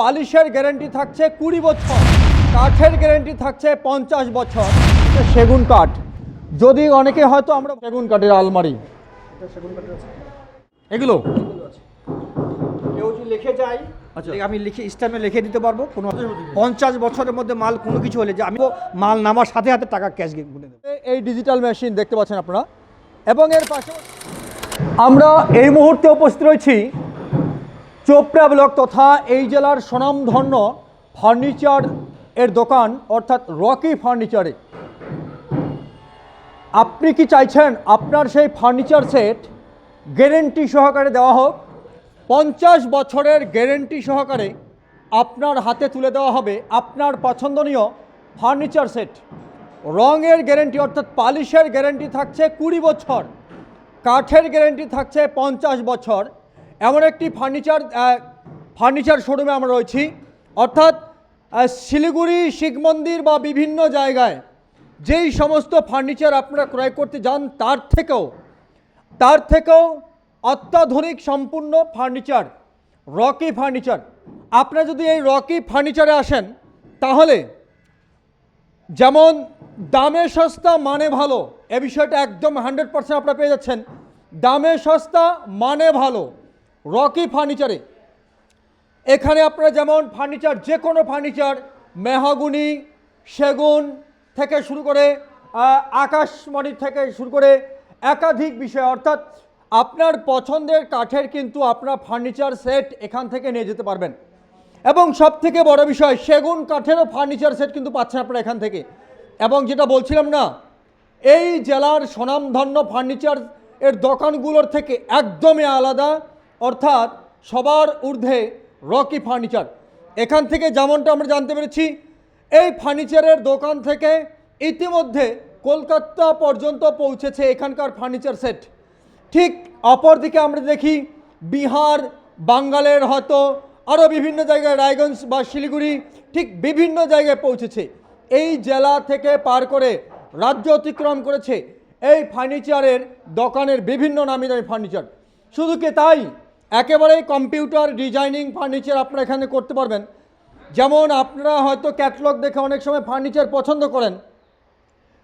পালিশের guarantee থাকছে কুড়ি বছর কাঠের গ্যারেন্টি থাকছে পঞ্চাশ বছর। সেগুন কাঠ। যদি অনেকে হয়তো আমরা সেগুন কাঠের আলমারি। এগুলো? কেউ যদি লিখে যায় আচ্ছা। আমি লিখে স্ট্যাম্পে লিখে দিতে পারব। কোনো পঞ্চাশ বছরের মধ্যে মাল কোনো কিছু হলে যে আমি মাল নামার সাথে সাথে টাকা ক্যাশ গুনে দেবো। এই ডিজিটাল মেশিন দেখতে পাচ্ছেন আপনারা। এবং এর পাশে আমরা এই মুহূর্তে উপস্থিত রয়েছি চোপড়া ব্লক তথা এই জেলার স্বনামধন্য ফার্নিচার এর দোকান, অর্থাৎ রকি ফার্নিচারে। আপনি কি চাইছেন আপনার সেই ফার্নিচার সেট গ্যারেন্টি সহকারে দেওয়া হোক? পঞ্চাশ বছরের গ্যারেন্টি সহকারে আপনার হাতে তুলে দেওয়া হবে আপনার পছন্দনীয় ফার্নিচার সেট। রঙের গ্যারেন্টি, অর্থাৎ পালিশের গ্যারেন্টি থাকছে কুড়ি বছর। কাঠের গ্যারেন্টি থাকছে পঞ্চাশ বছর। এমন একটি ফার্নিচার ফার্নিচার শোরুমে আমরা রয়েছি। অর্থাৎ শিলিগুড়ি, শিখ মন্দির বা বিভিন্ন জায়গায় যেই সমস্ত ফার্নিচার আপনারা ক্রয় করতে যান, তার থেকেও তার থেকেও অত্যাধুনিক সম্পূর্ণ ফার্নিচার, রকি ফার্নিচার। আপনারা যদি এই রকি ফার্নিচারে আসেন, তাহলে যেমন দামে সস্তা মানে ভালো, এ বিষয়টা একদম হান্ড্রেড পার্সেন্ট আপনারা পেয়ে যাচ্ছেন। দামে সস্তা মানে ভালো। রকি ফার্নিচারে। এখানে আপনারা যেমন ফার্নিচার যে কোনো ফার্নিচার, মেহাগুনি, সেগুন থেকে শুরু করে আকাশমণি থেকে শুরু করে একাধিক বিষয়, অর্থাৎ আপনার পছন্দের কাঠের কিন্তু আপনার ফার্নিচার সেট এখান থেকে নিয়ে যেতে পারবেন। এবং সব থেকে বড় বিষয়, সেগুন কাঠেরও ফার্নিচার সেট কিন্তু পাচ্ছেন আপনারা এখান থেকে। এবং যেটা বলছিলাম না, এই জেলার স্বনামধন্য ফার্নিচার এর দোকানগুলোর থেকে একদমই আলাদা। অর্থাৎ সবার ঊর্ধ্বে রকি ফার্নিচার। এখান থেকে যেমনটা আমরা জানতে পেরেছি, এই ফার্নিচারের দোকান থেকে ইতিমধ্যে কলকাতা পর্যন্ত পৌঁছেছে এখানকার ফার্নিচার সেট। ঠিক অপরদিকে আমরা দেখি, বিহার, বাঙ্গালের হয়তো আরও বিভিন্ন জায়গায়, রায়গঞ্জ বা শিলিগুড়ি ঠিক বিভিন্ন জায়গায় পৌঁছেছে। এই জেলা থেকে পার করে রাজ্য অতিক্রম করেছে এই ফার্নিচারের দোকানের বিভিন্ন নামি দামি ফার্নিচার। শুধু কি তাই? একেবারেই কম্পিউটার ডিজাইনিং ফার্নিচার আপনারা এখানে করতে পারবেন। যেমন আপনারা হয়তো ক্যাটলগ দেখে অনেক সময় ফার্নিচার পছন্দ করেন।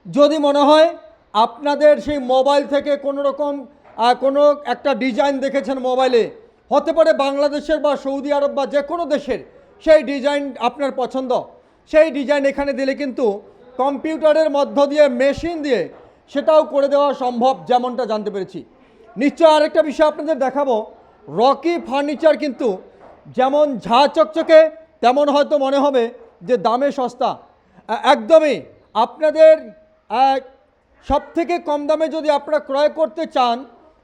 যদি মনে হয় আপনাদের সেই মোবাইল থেকে কোনো রকম কোনো একটা ডিজাইন দেখেছেন মোবাইলে হতে পারে বাংলাদেশের বা সৌদি আরব বা যে কোনো দেশের, সেই ডিজাইন আপনার পছন্দ। সেই ডিজাইন এখানে দিলে কিন্তু কম্পিউটারের মধ্য দিয়ে মেশিন দিয়ে সেটাও করে দেওয়া সম্ভব, যেমনটা জানতে পেরেছি। নিশ্চয় আরেকটা বিষয় আপনাদের দেখাবো। রকি ফার্নিচার কিন্তু যেমন ঝা চকচকে, তেমন হয়তো মনে হবে যে দামে সস্তা। একদমই আপনাদের সব থেকে কম দামে যদি আপনারা ক্রয় করতে চান,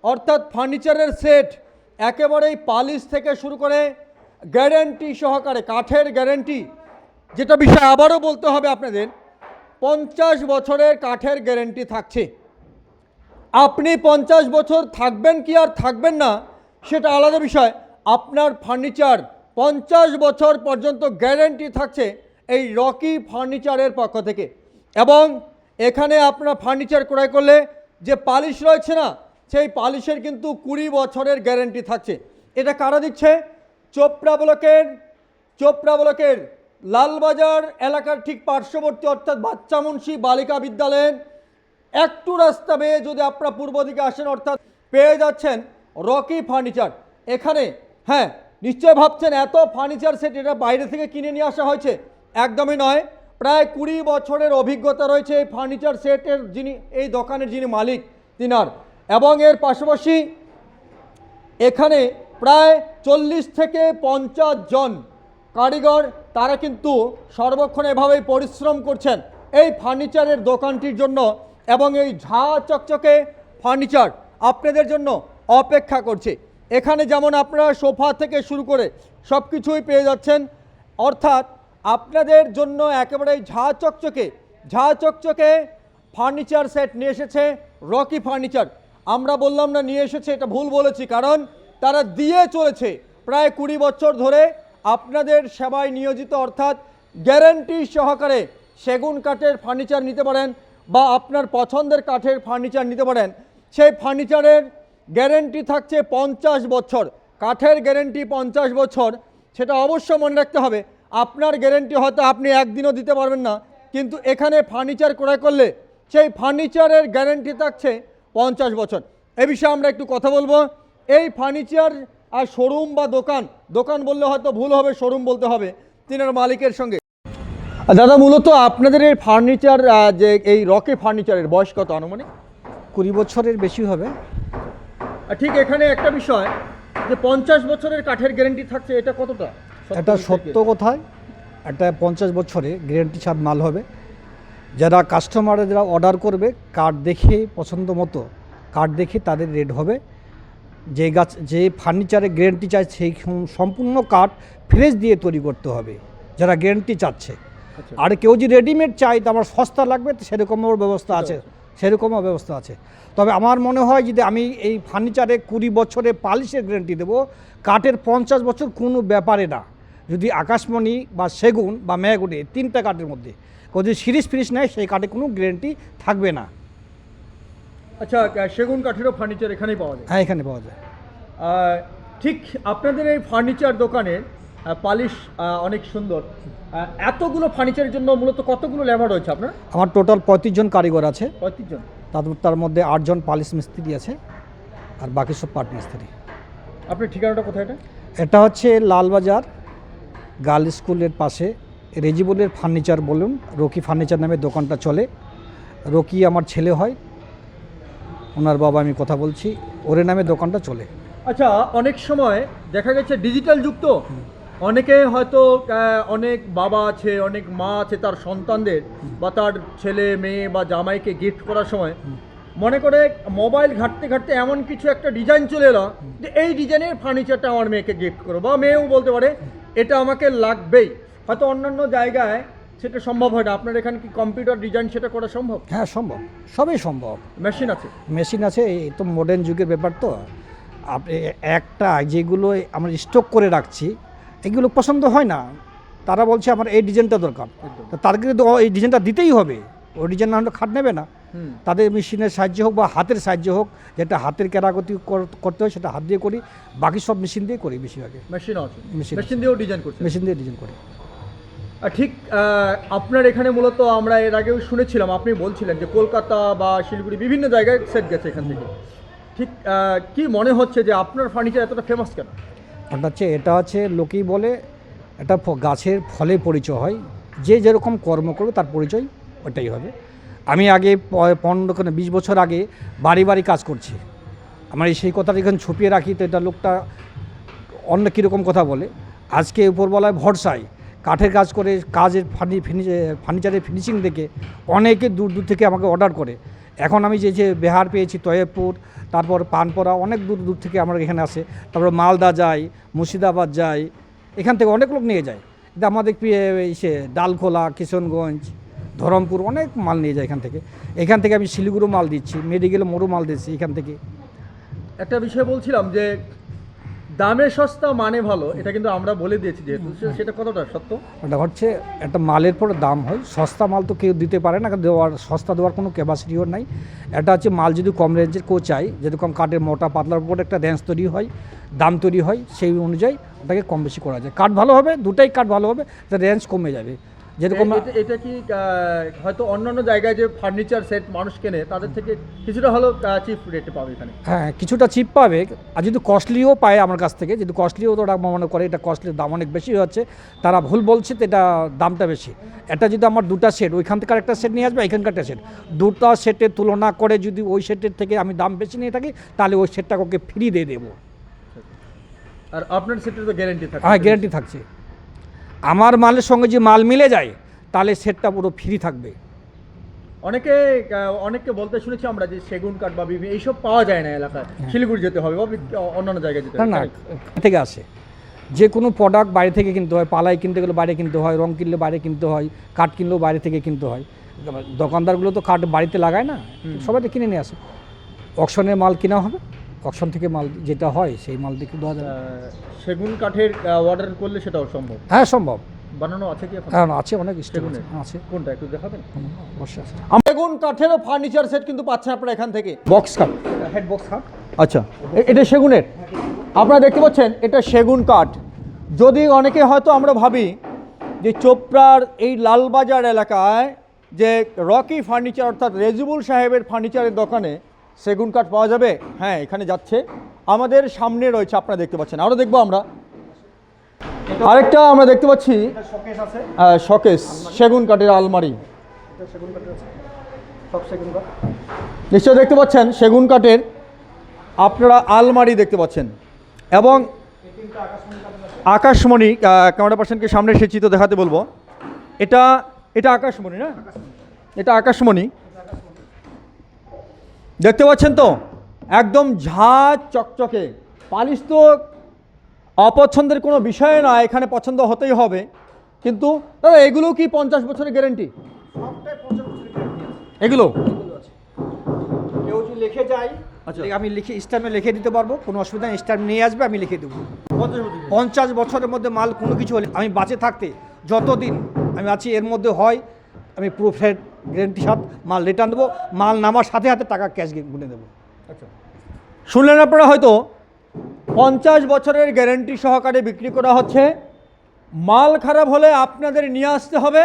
অর্থাৎ ফার্নিচারের সেট একেবারেই পালিশ থেকে শুরু করে গ্যারেন্টি সহকারে, কাঠের গ্যারেন্টি, যেটা বিষয় আবারও বলতে হবে আপনাদের, পঞ্চাশ বছরের কাঠের গ্যারেন্টি থাকছে। আপনি পঞ্চাশ বছর থাকবেন কি আর থাকবেন না সেটা আলাদা বিষয়। আপনার ফার্নিচার পঞ্চাশ বছর পর্যন্ত গ্যারেন্টি থাকছে এই রকি ফার্নিচারের পক্ষ থেকে। এবং এখানে আপনার ফার্নিচার ক্রয় করলে যে পালিশ রয়েছে না, সেই পালিশের কিন্তু কুড়ি বছরের গ্যারেন্টি থাকছে। এটা কারা দিচ্ছে? চোপড়া ব্লকের চোপড়া ব্লকের লালবাজার এলাকার ঠিক পার্শ্ববর্তী অর্থাৎ বাচ্চা মুন্সি বালিকা বিদ্যালয়ের একটু রাস্তা বেয়ে যদি আপনারা পূর্ব দিকে আসেন, অর্থাৎ পেয়ে যাচ্ছেন রকি ফার্নিচার। এখানে হ্যাঁ নিশ্চয় ভাবছেন, এত ফার্নিচার সেট এটা বাইরে থেকে কিনে নিয়ে আসা হয়েছে। একদমই নয়, প্রায় কুড়ি বছরের অভিজ্ঞতা রয়েছে এই ফার্নিচার সেটের যিনি, এই দোকানের যিনি মালিক, তিনার। এবং এর পাশাপাশি এখানে প্রায় চল্লিশ থেকে পঞ্চাশ জন কারিগর, তারা কিন্তু সর্বক্ষণ এভাবেই পরিশ্রম করছেন এই ফার্নিচারের দোকানটির জন্য এবং এই ঝা চকচকে ফার্নিচার। আপনাদের জন্য অপেক্ষা করছে। এখানে যেমন আপনারা সোফা থেকে শুরু করে সব কিছুই পেয়ে যাচ্ছেন, অর্থাৎ আপনাদের জন্য একেবারে ঝা চকচকে ঝা চকচকে ফার্নিচার সেট নিয়ে এসেছে রকি ফার্নিচার। আমরা বললাম না নিয়ে এসেছে, এটা ভুল বলেছি, কারণ তারা দিয়ে চলেছে প্রায় কুড়ি বছর ধরে। আপনাদের সেবায় নিয়োজিত, অর্থাৎ গ্যারেন্টি সহকারে সেগুন কাঠের ফার্নিচার নিতে পারেন বা আপনার পছন্দের কাঠের ফার্নিচার নিতে পারেন। সেই ফার্নিচারের গ্যারেন্টি থাকছে পঞ্চাশ বছর। কাঠের গ্যারেন্টি পঞ্চাশ বছর, সেটা অবশ্য মনে রাখতে হবে। আপনার গ্যারেন্টি হয়তো আপনি একদিনও দিতে পারবেন না, কিন্তু এখানে ফার্নিচার ক্রয় করলে সেই ফার্নিচারের গ্যারেন্টি থাকছে পঞ্চাশ বছর। এ বিষয়ে আমরা একটু কথা বলব। এই ফার্নিচার আর শোরুম বা দোকান দোকান বললে হয়তো ভুল হবে, শোরুম বলতে হবে তিনার মালিকের সঙ্গে। দাদা, মূলত আপনাদের এই ফার্নিচার যে এই রকে ফার্নিচারের বয়স কত আনুমানিক? কুড়ি বছরের বেশি হবে। ঠিক এখানে একটা বিষয় যে পঞ্চাশ বছরের কাঠের গ্যারেন্টি থাকছে এটা কতটা? এটা সত্য কথায় এটা পঞ্চাশ বছরে গ্যারেন্টি ছাড় মাল হবে। যারা কাস্টমাররা যারা অর্ডার করবে কার্ড দেখে পছন্দ মতো কার্ড দেখে তাদের রেট হবে। যে গাছ যে ফার্নিচারে গ্যারেন্টি চায় সেই সম্পূর্ণ কাঠ ফ্রেশ দিয়ে তৈরি করতে হবে যারা গ্যারেন্টি চাচ্ছে। আচ্ছা। আর কেউ যদি রেডিমেড চাই তো আমার সস্তা লাগবে তো সেরকমও ব্যবস্থা আছে। সেরকমও ব্যবস্থা আছে। তবে আমার মনে হয় যদি আমি এই ফার্নিচারে কুড়ি বছরে পালিশের গ্যারেন্টি দেবো কাঠের পঞ্চাশ বছর কোনো ব্যাপারে না। যদি আকাশমণি বা সেগুন বা ম্যাগুনে তিনটা কাঠের মধ্যে যদি সিরিজ ফিরিজ নেয় সেই কাঠে কোনো গ্যারেন্টি থাকবে না। আচ্ছা সেগুন কাঠেরও ফার্নিচার এখানেই পাওয়া যায়। হ্যাঁ এখানে পাওয়া যায়। ঠিক আপনাদের এই ফার্নিচার দোকানের পালিশ অনেক সুন্দর। এতগুলো ফার্নিচারের জন্য মূলত কতগুলো লেবার রয়েছে আপনার? আমার টোটাল পঁয়ত্রিশ জন কারিগর আছে। পঁয়ত্রিশ জন। তার তার মধ্যে আটজন পালিশ মিস্ত্রি আছে আর বাকি সব পাট মিস্ত্রি। আপনার ঠিকানাটা কোথায় এটা? এটা হচ্ছে লালবাজার গার্ল স্কুলের পাশে রেজিবুলের ফার্নিচার বলুন রকি ফার্নিচার নামে দোকানটা চলে। রকি আমার ছেলে হয় ওনার বাবা আমি কথা বলছি ওরে নামে দোকানটা চলে। আচ্ছা অনেক সময় দেখা গেছে ডিজিটাল যুগ তো। অনেকে হয়তো অনেক বাবা আছে অনেক মা আছে তার সন্তানদের বা তার ছেলে মেয়ে বা জামাইকে গিফট করার সময় মনে করে মোবাইল ঘাটতে ঘাটতে এমন কিছু একটা ডিজাইন চলে এলো যে এই ডিজাইনের ফার্নিচারটা আমার মেয়েকে গিফট করো। বা মেয়েও বলতে পারে এটা আমাকে লাগবেই। হয়তো অন্যান্য জায়গায় সেটা সম্ভব হয় না। আপনার এখানে কি কম্পিউটার ডিজাইন সেটা করা সম্ভব? হ্যাঁ সম্ভব। সবই সম্ভব। মেশিন আছে? মেশিন আছে এই তো মডার্ন যুগের ব্যাপার তো। আপনি একটা যেগুলো আমরা স্টক করে রাখছি এগুলো পছন্দ হয় না। তারা বলছে আমার এই ডিজাইনটা দরকার। তাদেরকে তো এই ডিজাইনটা দিতেই হবে। ওই ডিজাইন না হলে খাট নেবে না। তাদের মেশিনের সাহায্য হোক বা হাতের সাহায্য হোক যেটা হাতের কেরাগতি কর- করতে হয় সেটা হাত দিয়ে করি। বাকি সব মেশিন দিয়ে করি বেশিরভাগে। মেশিন আছে। Machine মেশিন দিয়েও ডিজাইন করছে মেশিন দিয়ে ডিজাইন করি। ঠিক আপনার এখানে মূলত আমরা এর আগেও শুনেছিলাম আপনি বলছিলেন যে কলকাতা বা শিলিগুড়ি বিভিন্ন জায়গায় সেট গেছে এখান থেকে। ঠিক কি মনে হচ্ছে যে আপনার ফার্নিচার এতটা ফেমাস কেন? ওটা হচ্ছে, এটা হচ্ছে লোকেই বলে, এটা গাছের ফলে পরিচয় হয়। যে যেরকম কর্ম করবে তার পরিচয় ওটাই হবে। আমি আগে পনেরো কেন বিশ বছর আগে বাড়ি বাড়ি কাজ করছি। আমার এই সেই কথাটা এখানে ছুপিয়ে রাখি, তো এটা লোকটা অন্য কীরকম কথা বলে। আজকে উপরবেলায় ভরসায়, কাঠের কাজ করে, কাজের ফার্নি ফার্নিচারের ফিনিশিং দেখে অনেকে দূর দূর থেকে আমাকে অর্ডার করে। এখন আমি যে যে বেহার পেয়েছি তয়েবপুর, তারপর পানপড়া, অনেক দূর দূর থেকে আমার এখানে আসে। তারপর মালদা যাই, মুর্শিদাবাদ যাই, এখান থেকে অনেক লোক নিয়ে যায়। কিন্তু আমাদের ইসে ডালখোলা, কিশনগঞ্জ, ধরমপুর অনেক মাল নিয়ে যায় এখান থেকে। এখান থেকে আমি শিলিগুড়ো মাল দিচ্ছি, মেডিকেল মরু মাল দিচ্ছি এখান থেকে। একটা বিষয় বলছিলাম যে দামে সস্তা মানে ভালো এটা কিন্তু আমরা বলে দিয়েছি যেহেতু। সেটা কতটা সত্য? ওটা হচ্ছে একটা মালের পরে দাম হয় সস্তা মাল তো কেউ দিতে পারে না দেওয়ার সস্তা দেওয়ার কোনো ক্যাপাসিটিও নাই। এটা হচ্ছে মাল যদি কম রেঞ্জের কেউ চাই যেরকম কাঠের মোটা পাতলার উপর একটা রেঞ্জ তৈরি হয় দাম তৈরি হয় সেই অনুযায়ী ওটাকে কম বেশি করা যায়। কাঠ ভালো হবে দুটাই কাঠ ভালো হবে রেঞ্জ কমে যাবে। যেরকম এটা- কি হয়তো অন্যান্য জায়গায় যে ফার্নিচার সেট মানুষ কেনে তাদের থেকে কিছুটা হলেও চিপ রেটে পাবে এখানে। হ্যাঁ কিছুটা চিপ পাবে আর যদি কস্টলিও পায় আমার কাছ থেকে যদি কস্টলিও তো ওরা মনে করে এটা কস্টলির দাম অনেক বেশি হচ্ছে তারা ভুল বলছে তো এটা দামটা বেশি। এটা যদি আমার দুটা সেট ওইখান থেকে একটা সেট নিয়ে আসবে এখানকার একটা সেট দুটা সেটের তুলনা করে যদি ওই সেটের থেকে আমি দাম বেশি নিয়ে থাকি তাহলে ওই সেটটা ওকে ফ্রি দিয়ে দেবো। আর আপনার সেটের তো গ্যারেন্টি থাকে হ্যাঁ গ্যারেন্টি থাকছে। আমার মালের সঙ্গে যে মাল মিলে যায় তাহলে সেটটা পুরো ফ্রি থাকবে। অনেকে অনেককে বলতে শুনেছি আমরা যে সেগুন কাঠ বা বিভিন্ন এইসব পাওয়া যায় না এলাকায়। শিলিগুড়ি যেতে হবে বা অন্যান্য জায়গায় যেতে না থেকে আসে। যে কোনো প্রোডাক্ট বাইরে থেকে কিনতে হয় পালাই কিনতে গেলে বাইরে কিনতে হয় রং কিনলে বাইরে কিনতে হয় কাঠ কিনলেও বাইরে থেকে কিনতে হয়। দোকানদারগুলো তো কাঠ বাড়িতে লাগায় না সবাই তো কিনে নিয়ে আসে। অকশনের মাল কেনা হবে। অকশন থেকে মাল যেটা হয় সেই মাল দিয়ে দেওয়া যাবে। সেগুন কাঠের অর্ডার করলে সেটাও সম্ভব হ্যাঁ সম্ভব। বানানো আছে কি এখন? হ্যাঁ আছে অনেক স্টক সেগুনের? আছে। কোনটা একটু দেখাবেন? অবশ্যই আছে। সেগুন কাঠেরও ফার্নিচার সেট কিন্তু পাচ্ছেন আপনারা এখান থেকে। বক্স কাঠ হেড বক্স কাঠ আচ্ছা এটা সেগুনের? আপনারা দেখতে পাচ্ছেন এটা সেগুন কাঠ। যদি অনেকে হয়তো আমরা ভাবি যে চোপড়ার এই লালবাজার এলাকায় যে রকি ফার্নিচার অর্থাৎ রেজিবুল সাহেবের ফার্নিচারের দোকানে সেগুন কাঠ পাওয়া যাবে? হ্যাঁ এখানে যাচ্ছে। আমাদের সামনে রয়েছে আপনারা দেখতে পাচ্ছেন। আরও দেখব আমরা। আরেকটা আমরা দেখতে পাচ্ছি শোকেস সেগুন কাঠের আলমারি। নিশ্চয় দেখতে পাচ্ছেন সেগুন কাঠের আপনারা আলমারি দেখতে পাচ্ছেন। এবং আকাশমণি ক্যামেরা পার্সনকে সামনে সে চিত্র দেখাতে বলব। এটা এটা আকাশমণি না? এটা আকাশমণি। দেখতে পাচ্ছেন তো? একদম ঝাঁ চকচকে। পালিশ তো অপছন্দের কোনো বিষয় না এখানে পছন্দ হতেই হবে। কিন্তু দাদা এগুলো কি পঞ্চাশ বছরের গ্যারেন্টি এগুলো? কেউ যদি লিখে যায় আচ্ছা। আমি লিখে স্ট্যাম্পে লিখে দিতে পারব কোনো অসুবিধা নেই স্ট্যাম্প নিয়ে আসবে আমি লিখে দেবো। পঞ্চাশ বছরের মধ্যে মাল কোনো কিছু হলে আমি বাঁচে থাকতে যতদিন আমি আছি এর মধ্যে হয় আমি পুরো ফ্রেড গ্যারেন্টি সাথ মাল রিটার্ন দেবো মাল নামার সাথে সাথে টাকা ক্যাশ গুনে দেবো। আচ্ছা। শুনলেন আপনারা হয়তো পঞ্চাশ বছরের গ্যারেন্টি সহকারে বিক্রি করা হচ্ছে। মাল খারাপ হলে আপনাদের নিয়ে আসতে হবে।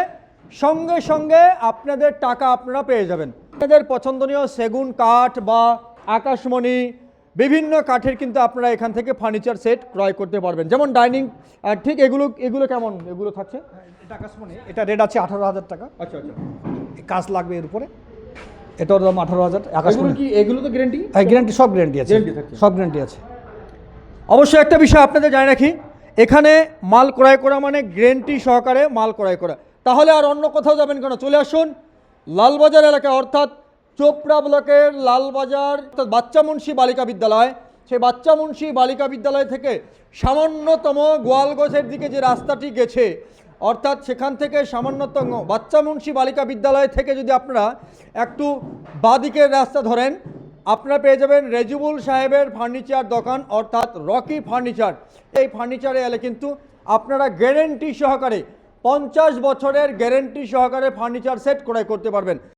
সঙ্গে সঙ্গে আপনাদের টাকা আপনারা পেয়ে যাবেন। আপনাদের পছন্দনীয় সেগুন কাঠ বা আকাশমণি বিভিন্ন কাঠের কিন্তু আপনারা এখান থেকে ফার্নিচার সেট ক্রয় করতে পারবেন। যেমন ডাইনিং ঠিক এগুলো এগুলো কেমন? এগুলো থাকছে? এটা এটা রেট আছে আঠারো হাজার টাকা। আচ্ছা আচ্ছা। কাজ লাগবে এর উপরে। এটার দাম আঠারো হাজার এগুলো কি এগুলো তো গ্যারেন্টি হ্যাঁ গ্যারান্টি সব গ্যারান্টি আছে। সব গ্যারান্টি আছে। অবশ্যই একটা বিষয় আপনাদের জানিয়ে রাখি এখানে মাল ক্রয় করা মানে গ্যারেন্টি সহকারে মাল ক্রয় করা। তাহলে আর অন্য কোথাও যাবেন কেন? চলে আসুন লালবাজার এলাকা অর্থাৎ চোপড়া ব্লকের লালবাজার অর্থাৎ বাচ্চা মুন্সি বালিকা বিদ্যালয়। সেই বাচ্চা মুন্সি বালিকা বিদ্যালয় থেকে সামান্যতম গোয়ালগোছের দিকে যে রাস্তাটি গেছে অর্থাৎ সেখান থেকে সামান্যতম বাচ্চা মুন্সি বালিকা বিদ্যালয় থেকে যদি আপনারা একটু বাদিকের রাস্তা ধরেন, আপনারা পেয়ে যাবেন রেজুবুল সাহেবের ফার্নিচার দোকান, অর্থাৎ রকি ফার্নিচার। এই ফার্নিচারে এলে কিন্তু আপনারা গ্যারেন্টি সহকারে পঞ্চাশ বছরের গ্যারেন্টি সহকারে ফার্নিচার সেট ক্রয় করতে পারবেন।